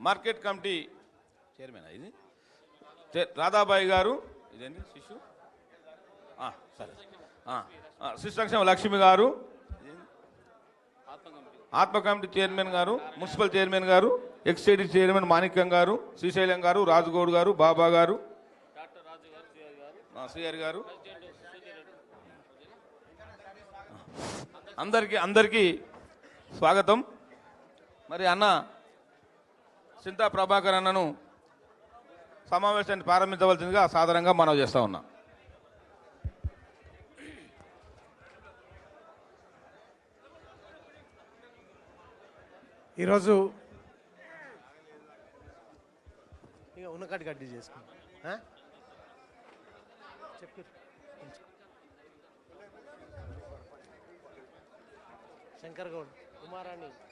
Market committee chairman ఇది. చే- రాధాబాయి గారు ఇదేంటి శిశు? సరే. ఆ, శిశు సంక్షేమ లక్ష్మి గారు ఆత్మ కమిటీ చైర్మన్ గారు మున్సిపల్ చైర్మన్ గారు ఎక్స్ఐడి చైర్మన్ మాణిక్యం గారు శ్రీశైలం గారు రాజుగౌడ్ గారు బాబా గారు సిఆర్ గారు. అందరికీ అందరికీ స్వాగతం. మరి అన్న చింతా ప్రభాకర్ అన్నను సమావేశాన్ని ప్రారంభించవలసిందిగా సాధారణంగా మనవి చేస్తా ఉన్నా. ఈరోజు ఇక ఉన్నకాటి కట్టి? చెప్పు. శంకర్ గౌడ్ కుమారాణి.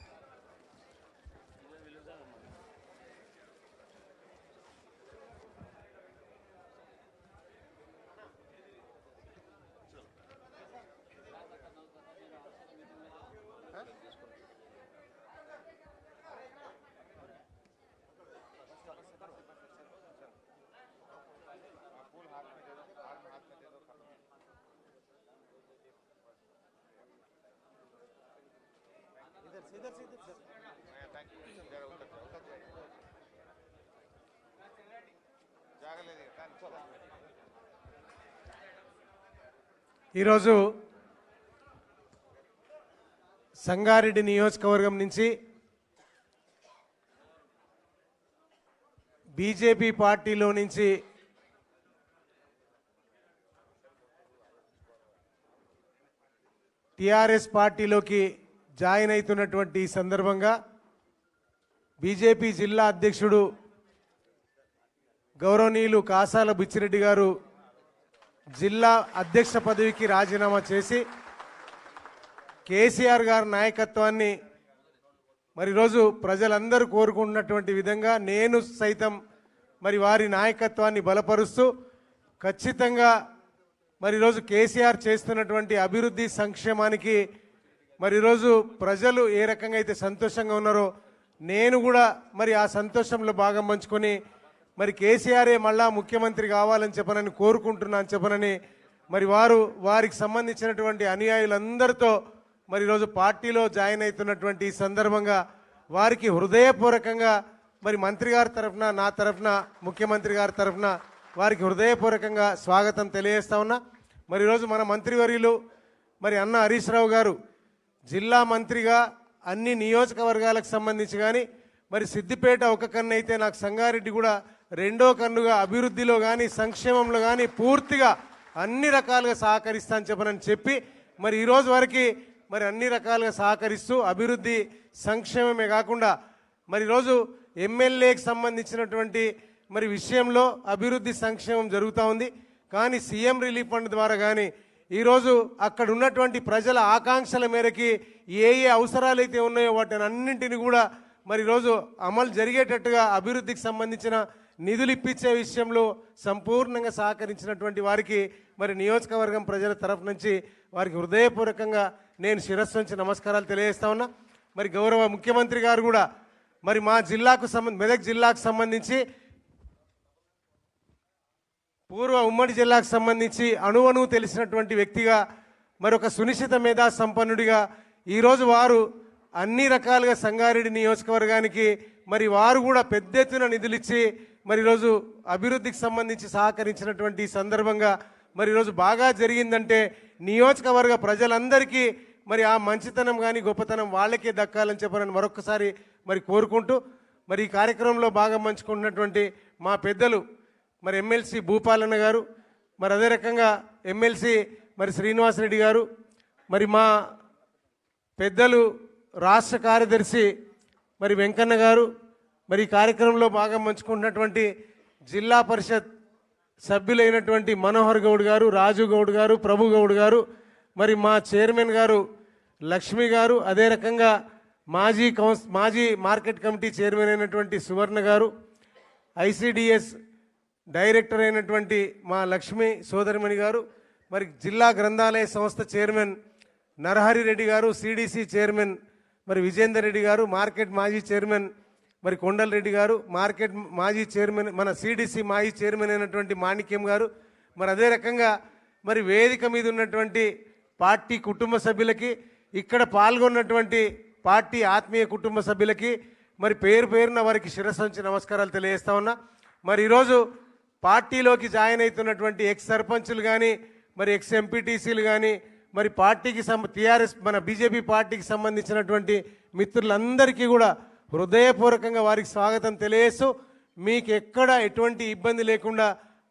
ఈరోజు సంగారెడ్డి నియోజకవర్గం నుంచి బీజేపీ పార్టీలో నుంచి టిఆర్ఎస్ పార్టీలోకి జాయిన్ అవుతున్నటువంటి ఈ సందర్భంగా బీజేపీ జిల్లా అధ్యక్షుడు గౌరవనీయులు కాసాల బుచ్చిరెడ్డి గారు జిల్లా అధ్యక్ష పదవికి రాజీనామా చేసి కేసీఆర్ గారి నాయకత్వాన్ని మరి రోజు ప్రజలందరూ కోరుకుంటున్నటువంటి విధంగా నేను సైతం మరి వారి నాయకత్వాన్ని బలపరుస్తూ ఖచ్చితంగా మరి రోజు కేసీఆర్ చేస్తున్నటువంటి అభివృద్ధి సంక్షేమానికి మరి ఈరోజు ప్రజలు ఏ రకంగా అయితే సంతోషంగా ఉన్నారో నేను కూడా మరి ఆ సంతోషంలో భాగం పంచుకొని మరి కేసీఆరే మళ్ళా ముఖ్యమంత్రి కావాలని చెప్పనని కోరుకుంటున్నాను చెప్పనని మరి వారు వారికి సంబంధించినటువంటి అనుయాయులందరితో మరి ఈరోజు పార్టీలో జాయిన్ అవుతున్నటువంటి ఈ సందర్భంగా వారికి హృదయపూర్వకంగా మరి మంత్రి గారి తరఫున నా తరఫున ముఖ్యమంత్రి గారి తరఫున వారికి హృదయపూర్వకంగా స్వాగతం తెలియజేస్తా ఉన్నా. మరి ఈరోజు మన మంత్రివర్యులు మరి అన్న హరీష్ రావు గారు జిల్లా మంత్రిగా అన్ని నియోజకవర్గాలకు సంబంధించి కానీ మరి సిద్దిపేట ఒక కన్ను అయితే నాకు సంగారెడ్డి కూడా రెండో కన్నుగా అభివృద్ధిలో కానీ సంక్షేమంలో కానీ పూర్తిగా అన్ని రకాలుగా సహకరిస్తానని చెప్పనని చెప్పి మరి ఈరోజు వరకు మరి అన్ని రకాలుగా సహకరిస్తూ అభివృద్ధి సంక్షేమమే కాకుండా మరి ఈరోజు ఎమ్మెల్యేకి సంబంధించినటువంటి మరి విషయంలో అభివృద్ధి సంక్షేమం జరుగుతూ ఉంది. కానీ సీఎం రిలీఫ్ ఫండ్ ద్వారా కానీ ఈరోజు అక్కడ ఉన్నటువంటి ప్రజల ఆకాంక్షల మేరకి ఏ ఏ అవసరాలు అయితే ఉన్నాయో వాటిని అన్నింటిని కూడా మరి ఈరోజు అమలు జరిగేటట్టుగా అభివృద్ధికి సంబంధించిన నిధులు ఇప్పించే విషయంలో సంపూర్ణంగా సహకరించినటువంటి వారికి మరి నియోజకవర్గం ప్రజల తరఫు నుంచి వారికి హృదయపూర్వకంగా నేను శిరస్సు నుంచి నమస్కారాలు తెలియజేస్తా ఉన్నా. మరి గౌరవ ముఖ్యమంత్రి గారు కూడా మరి మా జిల్లాకు సంబంధ మెదక్ జిల్లాకు సంబంధించి పూర్వ ఉమ్మడి జిల్లాకు సంబంధించి అణువణువు తెలిసినటువంటి వ్యక్తిగా మరొక సునిశ్చిత మేధా సంపన్నుడిగా ఈరోజు వారు అన్ని రకాలుగా సంగారెడ్డి నియోజకవర్గానికి మరి వారు కూడా పెద్ద ఎత్తున నిధులిచ్చి మరి ఈరోజు అభివృద్ధికి సంబంధించి సహకరించినటువంటి సందర్భంగా మరి ఈరోజు బాగా జరిగిందంటే నియోజకవర్గ ప్రజలందరికీ మరి ఆ మంచితనం కానీ గొప్పతనం వాళ్ళకే దక్కాలని చెప్పనని మరొకసారి మరి కోరుకుంటూ మరి ఈ కార్యక్రమంలో భాగం పంచుకుంటున్నటువంటి మా పెద్దలు మరి ఎమ్మెల్సీ భూపాలన్న గారు మరి అదే రకంగా ఎమ్మెల్సీ మరి శ్రీనివాసరెడ్డి గారు మరి మా పెద్దలు రాష్ట్ర కార్యదర్శి మరి వెంకన్న గారు మరి ఈ కార్యక్రమంలో బాగా మంచుకుంటున్నటువంటి జిల్లా పరిషత్ సభ్యులైనటువంటి మనోహర్ గౌడ్ గారు రాజు గౌడ్ గారు ప్రభు గౌడ్ గారు మరి మా చైర్మన్ గారు లక్ష్మి గారు అదే రకంగా మాజీ కౌన్స్ మాజీ మార్కెట్ కమిటీ చైర్మన్ అయినటువంటి సువర్ణ గారు ఐసిడిఎస్ డైరెక్టర్ అయినటువంటి మా లక్ష్మి సోదరిమణి గారు మరి జిల్లా గ్రంథాలయ సంస్థ చైర్మన్ నరహరి రెడ్డి గారు సిడిసి చైర్మన్ మరి విజేందర్ రెడ్డి గారు మార్కెట్ మాజీ చైర్మన్ మరి కొండలరెడ్డి గారు మార్కెట్ మాజీ చైర్మన్ మన సిడిసి మాజీ చైర్మన్ అయినటువంటి మాణిక్యం గారు మరి అదే రకంగా మరి వేదిక మీద ఉన్నటువంటి పార్టీ కుటుంబ సభ్యులకి ఇక్కడ పాల్గొన్నటువంటి పార్టీ ఆత్మీయ కుటుంబ సభ్యులకి మరి పేరు పేరున వారికి శిరస్సు నుంచి నమస్కారాలు తెలియజేస్తా ఉన్నా. మరి ఈరోజు పార్టీలోకి జాయిన్ అవుతున్నటువంటి ఎక్స్ సర్పంచులు కానీ మరి ఎక్స్ ఎంపీటీసీలు కానీ మరి పార్టీకి సం టీఆర్ఎస్ మన బీజేపీ పార్టీకి సంబంధించినటువంటి మిత్రులందరికీ కూడా హృదయపూర్వకంగా వారికి స్వాగతం తెలియజేస్తూ మీకు ఎక్కడ ఎటువంటి ఇబ్బంది లేకుండా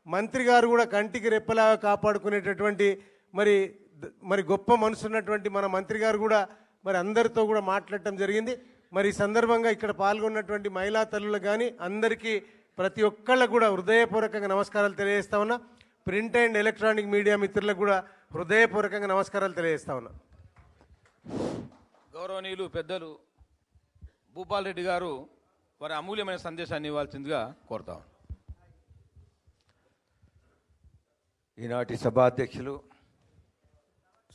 మంత్రి గారు కూడా కంటికి రెప్పలాగా కాపాడుకునేటటువంటి మరి ద- మరి గొప్ప మనసు ఉన్నటువంటి మన మంత్రి గారు కూడా మరి అందరితో కూడా మాట్లాడటం జరిగింది. మరి ఈ సందర్భంగా ఇక్కడ పాల్గొన్నటువంటి మహిళా తల్లులు కానీ అందరికీ ప్రతి ఒక్కళ్ళకు కూడా హృదయపూర్వకంగా నమస్కారాలు తెలియజేస్తా ఉన్నా ప్రింట్ అండ్ ఎలక్ట్రానిక్ మీడియా మిత్రులకు కూడా హృదయపూర్వకంగా నమస్కారాలు తెలియజేస్తా ఉన్నా గౌరవనీయులు పెద్దలు భూపాల్ రెడ్డి గారు వారి అమూల్యమైన సందేశాన్ని ఇవ్వాల్సిందిగా కోరుతా. ఈనాటి సభాధ్యక్షులు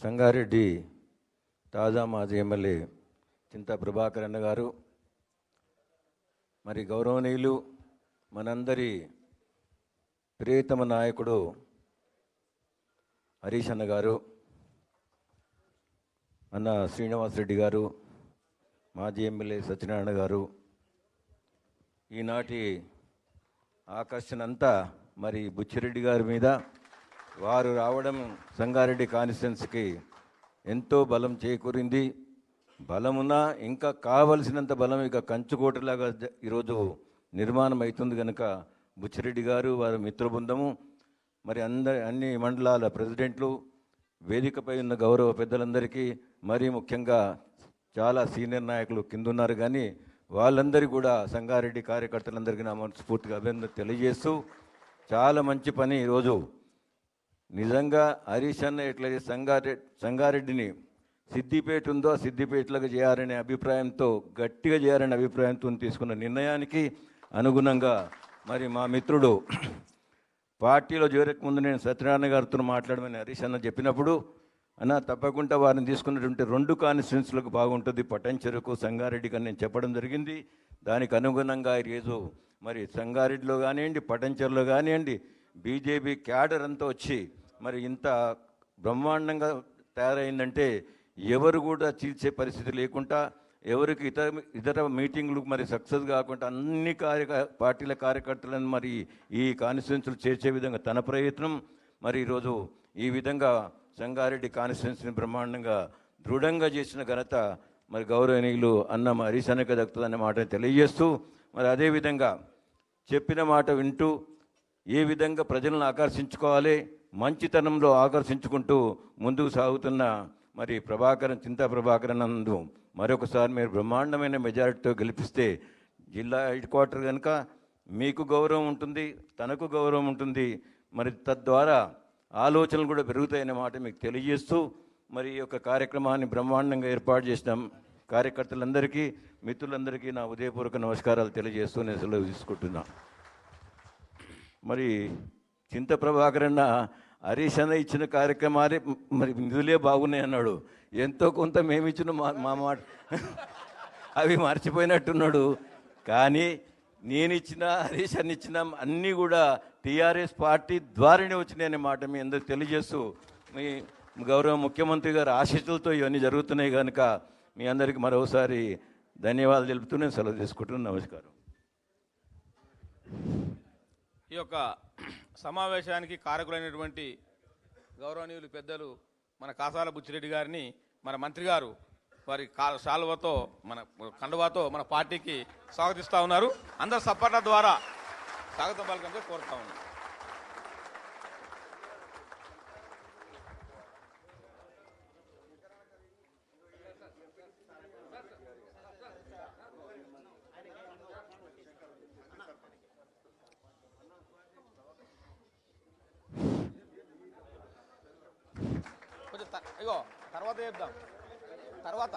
సంగారెడ్డి తాజా మాజీ ఎమ్మెల్యే చింతా ప్రభాకర్ అన్న గారు మరి గౌరవనీయులు మనందరి ప్రియతమ నాయకుడు హరీష్ అన్న గారు అన్న శ్రీనివాస్ రెడ్డి గారు మాజీ ఎమ్మెల్యే సత్యనారాయణ గారు ఈనాటి ఆకర్షణ అంతా మరి బుచ్చిరెడ్డి గారి మీద. వారు రావడం సంగారెడ్డి కాన్స్టిట్యున్సీకి ఎంతో బలం చేకూరింది. బలమున ఇంకా కావలసినంత బలం ఇక కంచుకోటలాగా ఈరోజు నిర్మాణం అవుతుంది కనుక బుచ్చిరెడ్డి గారు వారి మిత్ర బృందము మరి అందరి అన్ని మండలాల ప్రెసిడెంట్లు వేదికపై ఉన్న గౌరవ పెద్దలందరికీ మరీ ముఖ్యంగా చాలా సీనియర్ నాయకులు కింద ఉన్నారు కానీ వాళ్ళందరికీ కూడా సంగారెడ్డి కార్యకర్తలందరికీ నా మనస్ఫూర్తిగా అభినందన తెలియజేస్తూ చాలా మంచి పని ఈరోజు. నిజంగా హరీష్ అన్న ఎట్లయితే సంగారెడ్డి సంగారెడ్డిని సిద్దిపేట ఉందో సిద్దిపేటలకు చేయాలనే అభిప్రాయంతో గట్టిగా చేయాలనే అభిప్రాయంతో తీసుకున్న నిర్ణయానికి అనుగుణంగా మరి మా మిత్రుడు పార్టీలో చేరకముందు నేను సత్యనారాయణ గారితో మాట్లాడమని హరీష్ అన్న చెప్పినప్పుడు అన్న తప్పకుండా వారిని తీసుకున్నటువంటి రెండు కాన్స్టిట్యున్సీలకు బాగుంటుంది. పటంచెరుకు సంగారెడ్డికి అని నేను చెప్పడం జరిగింది. దానికి అనుగుణంగా ఈరోజు మరి సంగారెడ్డిలో కానివ్వండి పటంచెరులో కానివ్వండి బీజేపీ క్యాడర్ అంతా వచ్చి మరి ఇంత బ్రహ్మాండంగా తయారైందంటే ఎవరు కూడా చీల్చే పరిస్థితి లేకుండా ఎవరికి ఇతర ఇతర మీటింగ్లు మరి సక్సెస్ కాకుండా అన్ని కార్య పార్టీల కార్యకర్తలను మరి ఈ కాన్స్టిట్యున్సీలు చేర్చే విధంగా తన ప్రయత్నం. మరి ఈరోజు ఈ విధంగా సంగారెడ్డి కాన్స్టిట్యున్సీని బ్రహ్మాండంగా దృఢంగా చేసిన ఘనత మరి గౌరవనీయులు అన్న హరీష్ అనక దక్కుతుందన్న మాట తెలియజేస్తూ మరి అదేవిధంగా చెప్పిన మాట వింటూ ఏ విధంగా ప్రజలను ఆకర్షించుకోవాలి మంచితనంలో ఆకర్షించుకుంటూ ముందుకు సాగుతున్న మరి ప్రభాకరన్ చింతా ప్రభాకరన్ నందు మరొకసారి మీరు బ్రహ్మాండమైన మెజారిటీతో గెలిపిస్తే జిల్లా హెడ్ క్వార్టర్ కనుక మీకు గౌరవం ఉంటుంది తనకు గౌరవం ఉంటుంది. మరి తద్వారా ఆలోచనలు కూడా పెరుగుతాయనే మాట మీకు తెలియజేస్తూ మరి ఈ యొక్క కార్యక్రమాన్ని బ్రహ్మాండంగా ఏర్పాటు చేసినాం. కార్యకర్తలందరికీ మిత్రులందరికీ నా ఉదయపూర్వక నమస్కారాలు తెలియజేస్తూ నేను సెలవు తీసుకుంటున్నా. మరి చింత ప్రభాకరన్న హరీష్ అన్న ఇచ్చిన కార్యక్రమాలే మరి నిధులే బాగున్నాయి అన్నాడు. ఎంతో కొంత మేము ఇచ్చిన మా మా మాట అవి మర్చిపోయినట్టున్నాడు. కానీ నేను ఇచ్చిన హరీష్ అన్న ఇచ్చిన అన్నీ కూడా టీఆర్ఎస్ పార్టీ ద్వారానే వచ్చినాయనే మాట మీ అందరికి తెలియజేస్తూ మీ గౌరవ ముఖ్యమంత్రి గారి ఆశీస్సులతో ఇవన్నీ జరుగుతున్నాయి కనుక మీ అందరికి మరోసారి ధన్యవాదాలు తెలుపుతూ నేను సెలవు తీసుకుంటున్నాను. నమస్కారం. ఈ యొక్క సమావేశానికి కారకులైనటువంటి గౌరవనీయులు పెద్దలు మన కాసాల బుచ్చిరెడ్డి గారిని మన మంత్రి గారు వారి కా శాలువతో మన కండువాతో మన పార్టీకి స్వాగతిస్తూ ఉన్నారు. అందరు సప్పట్ల ద్వారా స్వాగతం పలకంగా కోరుతా ఉన్నారు ఇగో తర్వాత చెప్దాం తర్వాత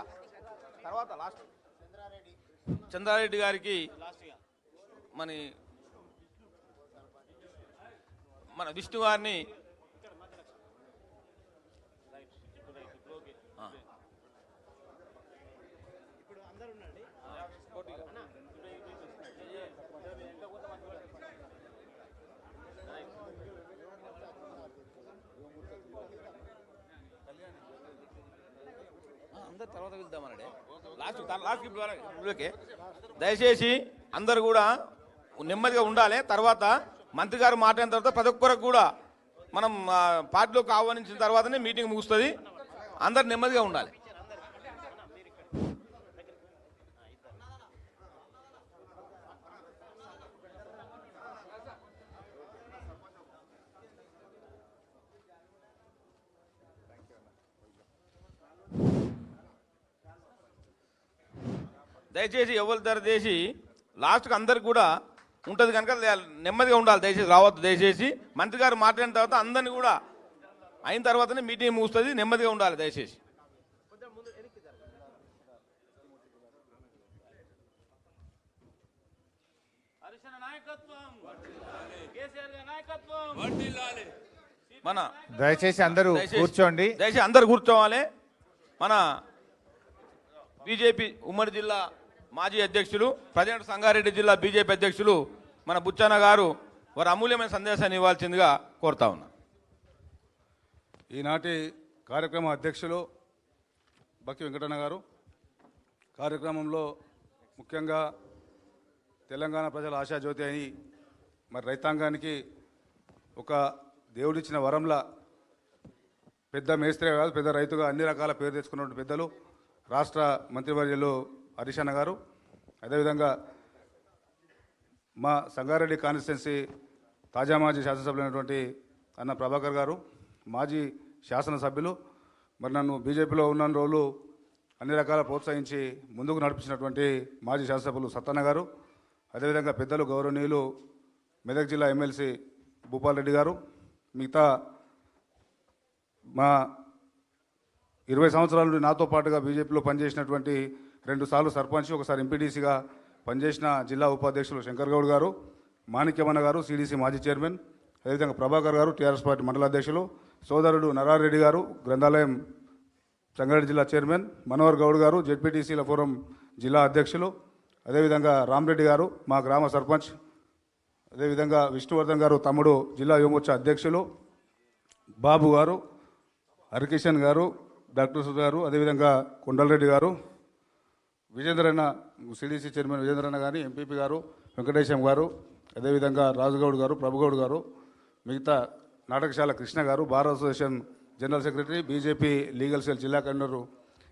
తర్వాత లాస్ట్ చంద్రారెడ్డి గారికి మన మన విష్ణు గారిని తర్వాత వెళ్దామనండి. లాస్ట్ లాస్ట్ ఓకే దయచేసి అందరు కూడా నెమ్మదిగా ఉండాలి. తర్వాత మంత్రి గారు మాట్లాడిన తర్వాత ప్రతి ఒక్కరికి కూడా మనం పార్టీలోకి ఆహ్వానించిన తర్వాతనే మీటింగ్ ముగుస్తుంది. అందరు నెమ్మదిగా ఉండాలి. దయచేసి ఎవరు దయచేసి లాస్ట్కి అందరికి కూడా ఉంటుంది కనుక నెమ్మదిగా ఉండాలి. దయచేసి రావద్దు. దయచేసి మంత్రి గారు మాట్లాడిన తర్వాత అందరిని కూడా అయిన తర్వాతనే మీటింగ్ ముగుస్తుంది. నెమ్మదిగా ఉండాలి దయచేసి. మన దయచేసి అందరూ కూర్చోండి. దయచేసి అందరు కూర్చోవాలి. మన బీజేపీ ఉమ్మడి జిల్లా మాజీ అధ్యక్షులు ప్రజెంట్ సంగారెడ్డి జిల్లా బీజేపీ అధ్యక్షులు మన బుచ్చన్న గారు వారి అమూల్యమైన సందేశాన్ని ఇవ్వాల్సిందిగా కోరుతా ఉన్నా. ఈనాటి కార్యక్రమ అధ్యక్షులు బక్కి వెంకటన్న గారు కార్యక్రమంలో ముఖ్యంగా తెలంగాణ ప్రజల ఆశాజ్యోతి అని మరి రైతాంగానికి ఒక దేవుడిచ్చిన వరంలా పెద్ద మేస్త్రి కాదు పెద్ద రైతుగా అన్ని రకాల పేరు తెచ్చుకున్నటువంటి పెద్దలు రాష్ట్ర మంత్రివర్యులు హరీష్ అన్న గారు. అదేవిధంగా మా సంగారెడ్డి కాన్స్టిట్యున్సీ తాజా మాజీ శాసనసభ్యులైనటువంటి అన్న ప్రభాకర్ గారు మాజీ శాసనసభ్యులు మరి నన్ను బీజేపీలో ఉన్న రోజులు అన్ని రకాల ప్రోత్సహించి ముందుకు నడిపించినటువంటి మాజీ శాసనసభ్యులు సత్తన్న గారు అదేవిధంగా పెద్దలు గౌరవనీయులు మెదక్ జిల్లా ఎమ్మెల్సీ భూపాల్ రెడ్డి గారు మిగతా మా ఇరవై సంవత్సరాల నుండి నాతో పాటుగా బీజేపీలో పనిచేసినటువంటి రెండు సార్లు సర్పంచ్ ఒకసారి ఎంపీటీసీగా పనిచేసిన జిల్లా ఉపాధ్యక్షులు శంకర్ గౌడ్ గారు మాణిక్యమన్న గారు సిడిసి మాజీ చైర్మన్ అదేవిధంగా ప్రభాకర్ గారు టీఆర్ఎస్ పార్టీ మండల అధ్యక్షులు సోదరుడు నరారెడ్డి గారు గ్రంథాలయం సంగారెడ్డి జిల్లా చైర్మన్ మనోహర్ గౌడ్ గారు జెడ్పీటీసీల ఫోరం జిల్లా అధ్యక్షులు అదేవిధంగా రామరెడ్డి గారు మా గ్రామ సర్పంచ్ అదేవిధంగా విష్ణువర్ధన్ గారు తమ్ముడు జిల్లా యువమోర్చా అధ్యక్షులు బాబు గారు హరికిషన్ గారు డాక్టర్ గారు అదేవిధంగా కొండలరెడ్డి గారు విజేంద్రన్న సిడిసి చైర్మన్ విజేంద్రన్న గారి ఎంపీపీ గారు వెంకటేశం గారు అదేవిధంగా రాజుగౌడ్ గారు ప్రభుగౌడ్ గారు మిగతా నాటకశాల కృష్ణ గారు bar association general secretary BJP legal cell జిల్లా కన్వీనర్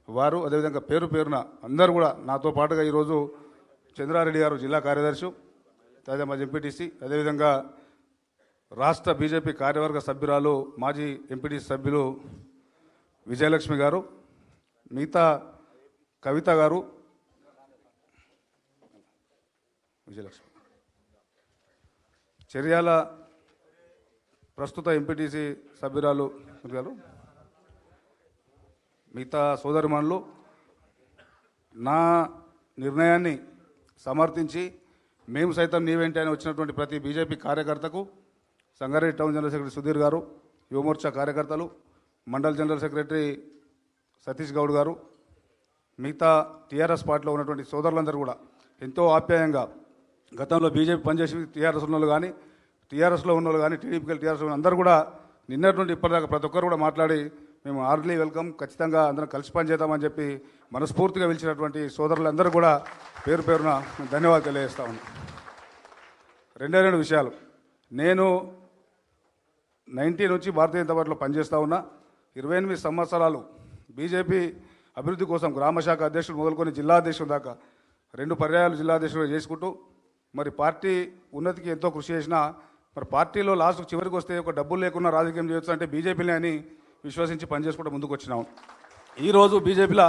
వారు అదేవిధంగా పేరు పేరున అందరూ కూడా నాతో పాటుగా ఈరోజు చంద్రారెడ్డి గారు జిల్లా కార్యదర్శి తాజా మాజీ ఎంపీటీసీ అదేవిధంగా రాష్ట్ర బీజేపీ కార్యవర్గ సభ్యురాలు మాజీ ఎంపీటీ సభ్యులు విజయలక్ష్మి గారు మిగతా కవిత గారు విజయలక్ష్మి. చర్యాల ప్రస్తుత ఎంపీటీసీ సభ్యురాలు గారు మిగతా సోదరిమణులు నా నిర్ణయాన్ని సమర్థించి మేము సైతం నీవేంటి అని వచ్చినటువంటి ప్రతి బీజేపీ కార్యకర్తకు Sangareddy town general secretary Sudhir గారు యువమోర్చా కార్యకర్తలు మండల్ జనరల్ సెక్రటరీ సతీష్ గౌడ్ గారు మిగతా టీఆర్ఎస్ పార్టీలో ఉన్నటువంటి సోదరులందరూ కూడా ఎంతో ఆప్యాయంగా గతంలో బీజేపీ పనిచేసి టీఆర్ఎస్ ఉన్న వాళ్ళు కానీ టీఆర్ఎస్లో ఉన్న వాళ్ళు కానీ టీడీపీకి టీఆర్ఎస్ అందరూ కూడా నిన్నటువంటి ఇప్పటిదాకా ప్రతి ఒక్కరు కూడా మాట్లాడి మేము హార్డ్లీ వెల్కమ్ ఖచ్చితంగా అందరం కలిసి పనిచేద్దామని చెప్పి మనస్ఫూర్తిగా పిలిచినటువంటి సోదరులందరూ కూడా పేరు పేరున ధన్యవాదాలు తెలియజేస్తా ఉన్నాం. రెండే రెండు విషయాలు. నేను నైన్టీ నుంచి భారతీయ జనతా పార్టీలో పనిచేస్తూ ఉన్నా. ఇరవై ఎనిమిది సంవత్సరాలు బీజేపీ అభివృద్ధి కోసం గ్రామ శాఖ అధ్యక్షుడు మొదలుకొని జిల్లా అధ్యక్షుడు దాకా రెండు పర్యాయాలు జిల్లా అధ్యక్షుడు చేసుకుంటూ మరి పార్టీ ఉన్నతికి ఎంతో కృషి చేసినా మరి పార్టీలో లాస్ట్ చివరికి వస్తే ఒక డబ్బులు లేకుండా రాజకీయం చేయొచ్చు అంటే బీజేపీని అని విశ్వసించి పనిచేసుకుంటూ ముందుకు వచ్చినాం. ఈరోజు బీజేపీలో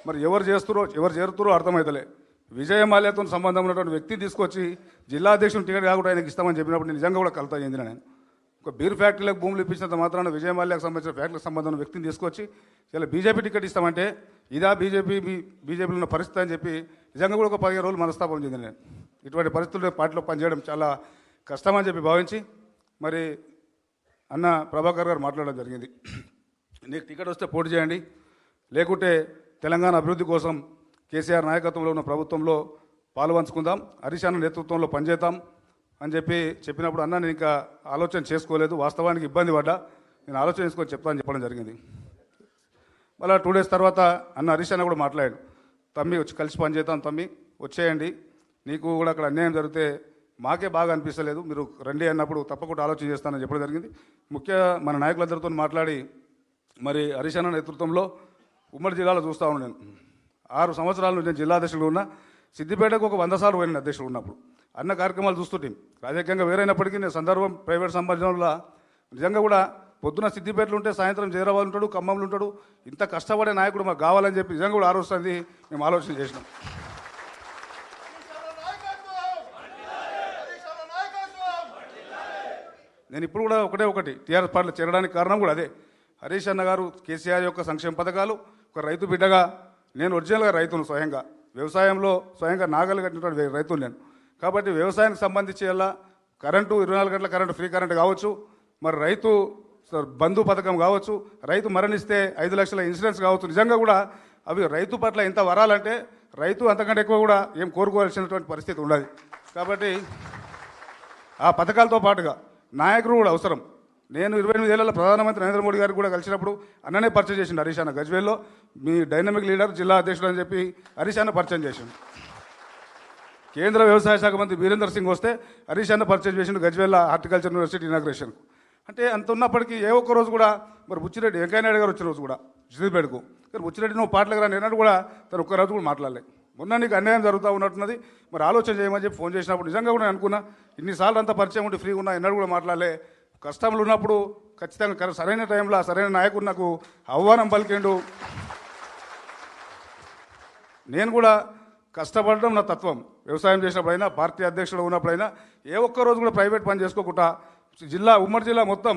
మరి ఎవరు చేస్తారో ఎవరు చేరుతారో అర్థమవుతలే విజయ మాల్యాతో సంబంధం ఉన్నటువంటి వ్యక్తి తీసుకొచ్చి జిల్లా అధ్యక్షుడు టికెట్ కాకుండా ఆయనకి ఇస్తామని చెప్పినప్పుడు నేను నిజంగా కూడా కలత చెందిన నేను ఒక బీర్ ఫ్యాక్టరీలకు భూములు ఇప్పించినంత మాత్రాన విజయ మాల్యాకు సంబంధించిన ఫ్యాక్టరీకి సంబంధం వ్యక్తిని తీసుకొచ్చి ఇలా బీజేపీ టికెట్ ఇస్తామంటే ఇదా బీజేపీ బీజేపీలో ఉన్న పరిస్థితి అని చెప్పి నిజంగా కూడా ఒక పదిహేను రోజులు మనస్తాపం చెందిన నేను ఇటువంటి పరిస్థితుల్లో పార్టీలో పనిచేయడం చాలా కష్టమని చెప్పి భావించి మరి అన్న ప్రభాకర్ గారు మాట్లాడడం జరిగింది. నీకు టికెట్ వస్తే పోటీ చేయండి. లేకుంటే తెలంగాణ అభివృద్ధి కోసం కేసీఆర్ నాయకత్వంలో ఉన్న ప్రభుత్వంలో పాల్పంచుకుందాం హరీష్ అన్న నేతృత్వంలో పనిచేద్దాం అని చెప్పి చెప్పినప్పుడు అన్న నేను ఇంకా ఆలోచన చేసుకోలేదు వాస్తవానికి ఇబ్బంది పడ్డా. నేను ఆలోచన చేసుకొని చెప్తానని చెప్పడం జరిగింది. మళ్ళీ టూ డేస్ తర్వాత అన్న హరీష్ అన్న కూడా మాట్లాడాడు. తమ్మి వచ్చి కలిసి పనిచేద్దాం తమ్మి వచ్చేయండి. నీకు కూడా అక్కడ అన్యాయం జరిగితే మాకే బాగా అనిపిస్తలేదు. మీరు రండి అన్నప్పుడు తప్పకుండా ఆలోచన చేస్తానని చెప్పడం జరిగింది. ముఖ్య మన నాయకులందరితో మాట్లాడి మరి హరీష్ అన్న నేతృత్వంలో ఉమ్మడి జిల్లాలో చూస్తూ ఉన్నాను ఆరు సంవత్సరాల నుంచి నేను జిల్లా అధ్యక్షుడు ఉన్నా. సిద్దిపేటకు ఒక వంద సార్లు పోయిన అధ్యక్షుడు ఉన్నప్పుడు. అన్న కార్యక్రమాలు చూస్తుంటే రాజకీయంగా వేరైనప్పటికీ నేను సందర్భం ప్రైవేట్ సంబంధంలో నిజంగా కూడా పొద్దున సిద్దిపేటలో ఉంటే సాయంత్రం జైరాబాద్ ఉంటాడు ఖమ్మంలో ఉంటాడు. ఇంత కష్టపడే నాయకుడు మాకు కావాలని చెప్పి నిజంగా కూడా ఆలోచిస్తుంది మేము ఆలోచన చేసినాం. నేను ఇప్పుడు కూడా ఒకటే ఒకటి టీఆర్ఎస్ పార్టీలో చేరడానికి కారణం కూడా అదే. హరీష్ అన్న గారు కేసీఆర్ యొక్క సంక్షేమ పథకాలు ఒక రైతు బిడ్డగా నేను ఒరిజినల్గా రైతును స్వయంగా. వ్యవసాయంలో స్వయంగా నాగలు కట్టినటువంటి రైతులు నేను. కాబట్టి వ్యవసాయానికి సంబంధించి ఎలా కరెంటు ఇరవై నాలుగు గంటల కరెంటు ఫ్రీ కరెంటు కావచ్చు మరి రైతు స- బంధు పథకం కావచ్చు రైతు మరణిస్తే ఐదు లక్షల ఇన్సూరెన్స్ కావచ్చు. నిజంగా కూడా అవి రైతు పట్ల ఎంత వరాలంటే రైతు అంతకంటే ఎక్కువ కూడా ఏం కోరుకోవాల్సినటువంటి పరిస్థితి ఉండదు. కాబట్టి ఆ పథకాలతో పాటుగా నాయకుడు కూడా అవసరం. నేను ఇరవై ఎనిమిది ఏళ్ళ ప్రధానమంత్రి నరేంద్ర మోడీ గారికి కూడా కలిసినప్పుడు అన్ననే పరిచయం చేసిండు హరీష్ అన్న గజ్వేల్లో. మీ డైనమిక్ లీడర్ జిల్లా అధ్యక్షుడు అని చెప్పి హరీష్ అన్న పరిచయం చేసిండు. కేంద్ర వ్యవసాయ శాఖ మంత్రి వీరేందర్ సింగ్ వస్తే హరీష్ అన్న పరిచయం చేసిండు గజ్వేల్ హార్టికల్చర్ యూనివర్సిటీ ఇనాగ్రేషన్ అంటే అంత ఉన్నప్పటికీ ఏ ఒక్క రోజు కూడా మరి బుచ్చిరెడ్డి వెంకయ్యనాయుడు గారు వచ్చిన రోజు కూడా సిద్దిపేటకు కానీ బుచ్చిరెడ్డి నువ్వు పాటలకు రాని అన్నట్టు కూడా తను ఒక్క రోజు కూడా మాట్లాడలేదు మొన్న నీకు అన్యాయం జరుగుతూ ఉన్నట్టున్నది. మరి ఆలోచన చేయమని చెప్పి ఫోన్ చేసినప్పుడు నిజంగా కూడా నేను అనుకున్నా ఇన్నిసార్లు అంతా పరిచయం ఉంటే ఫ్రీగా ఉన్నా ఎన్నడూ కూడా మాట్లాడలే. కష్టంలో ఉన్నప్పుడు ఖచ్చితంగా సరైన టైంలో సరైన నాయకుడు నాకు ఆహ్వానం పలికిండు. నేను కూడా కష్టపడడం నా తత్వం. వ్యవసాయం చేసినప్పుడైనా పార్టీ అధ్యక్షుడు ఉన్నప్పుడైనా ఏ ఒక్క రోజు కూడా ప్రైవేట్ పని చేసుకోకుండా జిల్లా ఉమ్మడి జిల్లా మొత్తం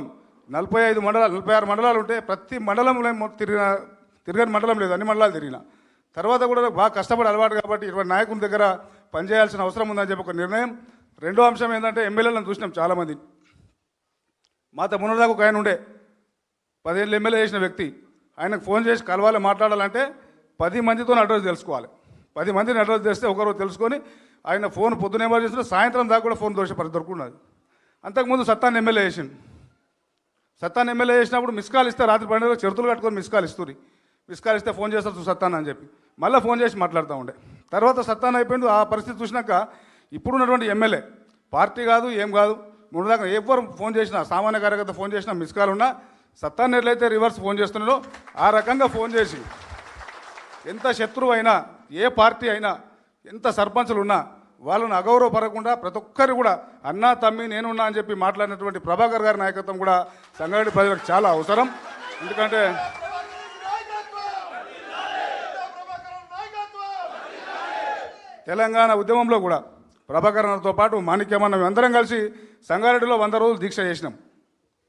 నలభై ఐదు మండలాలు నలభై ఆరు మండలాలు ఉంటే ప్రతి మండలంలో తిరిగిన తిరగని మండలం లేదు అన్ని మండలాలు తిరిగినా. తర్వాత కూడా బాగా కష్టపడి అలవాటు కాబట్టి ఇరవై నాయకుల దగ్గర పనిచేయాల్సిన అవసరం ఉందని చెప్పి ఒక నిర్ణయం. రెండో అంశం ఏంటంటే ఎమ్మెల్యేలను చూసినాం చాలామంది. మాతో మున్నదాకా ఒక ఆయన ఉండే. పదిహేను ఎమ్మెల్యే చేసిన వ్యక్తి. ఆయనకు ఫోన్ చేసి కలవాలి మాట్లాడాలంటే పది మందితో అడ్రస్ తెలుసుకోవాలి. పది మందిని అడ్రస్ చేస్తే ఒకరు తెలుసుకొని ఆయన ఫోన్ పొద్దున ఏమో చేసిన సాయంత్రం దాకా కూడా ఫోన్ దోష పరి దొరుకున్నది. అంతకుముందు సత్తాన్ని ఎమ్మెల్యే చేసిండు. సత్తాన్ని ఎమ్మెల్యే చేసినప్పుడు మిస్ కాల్ ఇస్తే రాత్రి పన్నెండు చెరుతులు కట్టుకొని మిస్ కాల్ ఇస్తుంది మిస్ ఇస్తే ఫోన్ చేస్తారు చూ సత్తాన్ అని చెప్పి. మళ్ళీ ఫోన్ చేసి మాట్లాడుతూ ఉండే. తర్వాత సత్తాన్ అయిపోయింది ఆ పరిస్థితి చూసినాక ఇప్పుడున్నటువంటి ఎమ్మెల్యే పార్టీ కాదు ఏం కాదు మూడు దాకా ఎవరు ఫోన్ చేసినా సామాన్య కార్యకర్త ఫోన్ చేసినా మిస్ కాల్ ఉన్నా సత్తాన్ని ఎట్లయితే రివర్స్ ఫోన్ చేస్తున్నాడో ఆ రకంగా ఫోన్ చేసి ఎంత శత్రువు అయినా ఏ పార్టీ అయినా ఎంత సర్పంచులు ఉన్నా వాళ్ళను అగౌరవపరకుండా ప్రతి ఒక్కరు కూడా అన్నా తమ్మి నేనున్నా అని చెప్పి మాట్లాడినటువంటి ప్రభాకర్ గారి నాయకత్వం కూడా సంగారెడ్డి ప్రజలకు చాలా అవసరం. ఎందుకంటే తెలంగాణ ఉద్యమంలో కూడా ప్రభాకరణతో పాటు మాణిక్యమన్న మేమందరం కలిసి సంగారెడ్డిలో వంద రోజులు దీక్ష చేసినాం.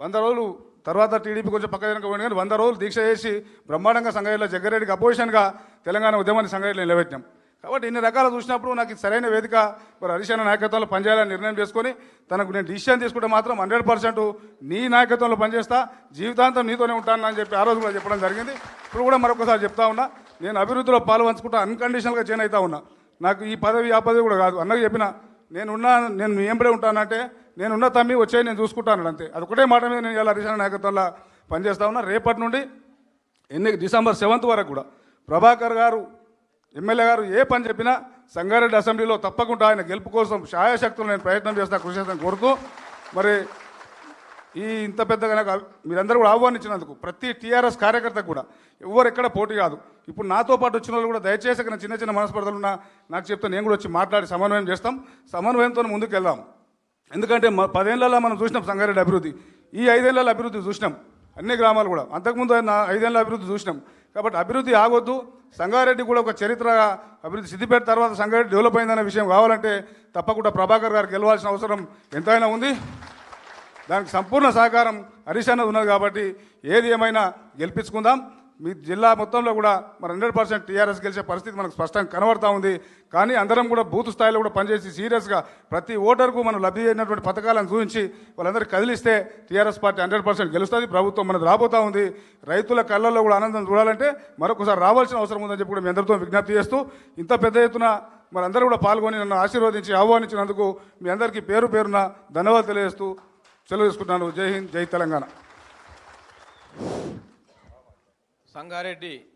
వంద రోజులు తర్వాత టీడీపీ కొంచెం పక్క జనక కానీ వంద రోజులు దీక్ష చేసి బ్రహ్మాండంగా సంగారెడ్డిలో జగ్గారెడ్డికి అపోజిషన్గా తెలంగాణ ఉద్యమాన్ని సంగారెడ్డిలో నిలబెట్టినాం. కాబట్టి ఇన్ని రకాలు చూసినప్పుడు నాకు సరైన వేదిక మరి హరిశన నాయకత్వంలో పనిచేయాలని నిర్ణయం చేసుకొని తనకు నేను డిసిషన్ తీసుకుంటే మాత్రం హండ్రెడ్ పర్సెంట్ నీ నాయకత్వంలో పనిచేస్తా జీవితాంతం నీతోనే ఉంటాను అని చెప్పి ఆ రోజు కూడా చెప్పడం జరిగింది. ఇప్పుడు కూడా మరొకసారి చెప్తా ఉన్నా నేను అభివృద్ధిలో పాల్పంచుకుంటా అన్కండిషనల్గా చేంజ్ అవుతా ఉన్నా. నాకు ఈ పదవి ఆ పదవి కూడా కాదు. అన్నకు చెప్పిన నేనున్నా నేను మీ ఎంబడే ఉంటానంటే నేనున్న తమ్మి వచ్చే నేను చూసుకుంటాను అంతే. అది ఒకటే మాట మీద నేను ఇలా హరిశన్న నాయకత్వంలో పనిచేస్తా ఉన్నా. రేపటి నుండి ఎన్ని డిసెంబర్ సెవెంత్ వరకు కూడా ప్రభాకర్ గారు ఎమ్మెల్యే గారు ఏ పని చెప్పినా సంగారెడ్డి అసెంబ్లీలో తప్పకుండా ఆయన గెలుపు కోసం శాయశక్తులు నేను ప్రయత్నం చేస్తా కృషి చేస్తాను కోరుతూ మరి ఈ ఇంత పెద్దగా నాకు మీరందరూ కూడా ఆహ్వానించినందుకు ప్రతి టీఆర్ఎస్ కార్యకర్త కూడా. ఎవరు ఎక్కడ పోటీ కాదు. ఇప్పుడు నాతో పాటు వచ్చిన వాళ్ళు కూడా దయచేసి ఇక్కడ చిన్న చిన్న మనస్పర్ధలు ఉన్నా నాకు చెప్తే నేను కూడా వచ్చి మాట్లాడి సమన్వయం చేస్తాం. సమన్వయంతో ముందుకు వెళ్దాం. ఎందుకంటే పదేళ్ళలో మనం చూసినాం సంగారెడ్డి అభివృద్ధి. ఈ ఐదేళ్ళ అభివృద్ధి చూసినాం. అన్ని గ్రామాలు కూడా. అంతకుముందు ఆయన ఐదేళ్ళ అభివృద్ధి చూసినాం. కాబట్టి అభివృద్ధి ఆగొద్దు. సంగారెడ్డి కూడా ఒక చరిత్ర అభివృద్ధి సిద్దిపేట తర్వాత సంగారెడ్డి డెవలప్ అయిందనే విషయం కావాలంటే తప్పకుండా ప్రభాకర్ గారు గెలవాల్సిన అవసరం ఎంతైనా ఉంది. దానికి సంపూర్ణ సహకారం హరీష్ అన్నది ఉన్నది కాబట్టి ఏది ఏమైనా గెలిపించుకుందాం. మీ జిల్లా మొత్తంలో కూడా మరి హండ్రెడ్ పర్సెంట్ టీఆర్ఎస్ గెలిచే పరిస్థితి మనకు స్పష్టంగా కనబడతా ఉంది. కానీ అందరం కూడా బూత్ స్థాయిలో కూడా పనిచేసి సీరియస్గా ప్రతి ఓటర్కు మనం లబ్ధి అయినటువంటి పథకాలను చూపించి వాళ్ళందరూ కదిలిస్తే టీఆర్ఎస్ పార్టీ హండ్రెడ్ పర్సెంట్ గెలుస్తుంది. ప్రభుత్వం మనది రాబోతా ఉంది. రైతుల కళ్ళల్లో కూడా ఆనందం చూడాలంటే మరొకసారి రావాల్సిన అవసరం ఉందని చెప్పి కూడా మీ అందరితో విజ్ఞప్తి చేస్తూ ఇంత పెద్ద ఎత్తున మరి అందరూ కూడా పాల్గొని నన్ను ఆశీర్వదించి ఆహ్వానించినందుకు మీ అందరికీ పేరు పేరున ధన్యవాదాలు తెలియజేస్తూ సెలవు తీసుకుంటున్నాను. జై హింద్ జై తెలంగాణ. సంగారెడ్డి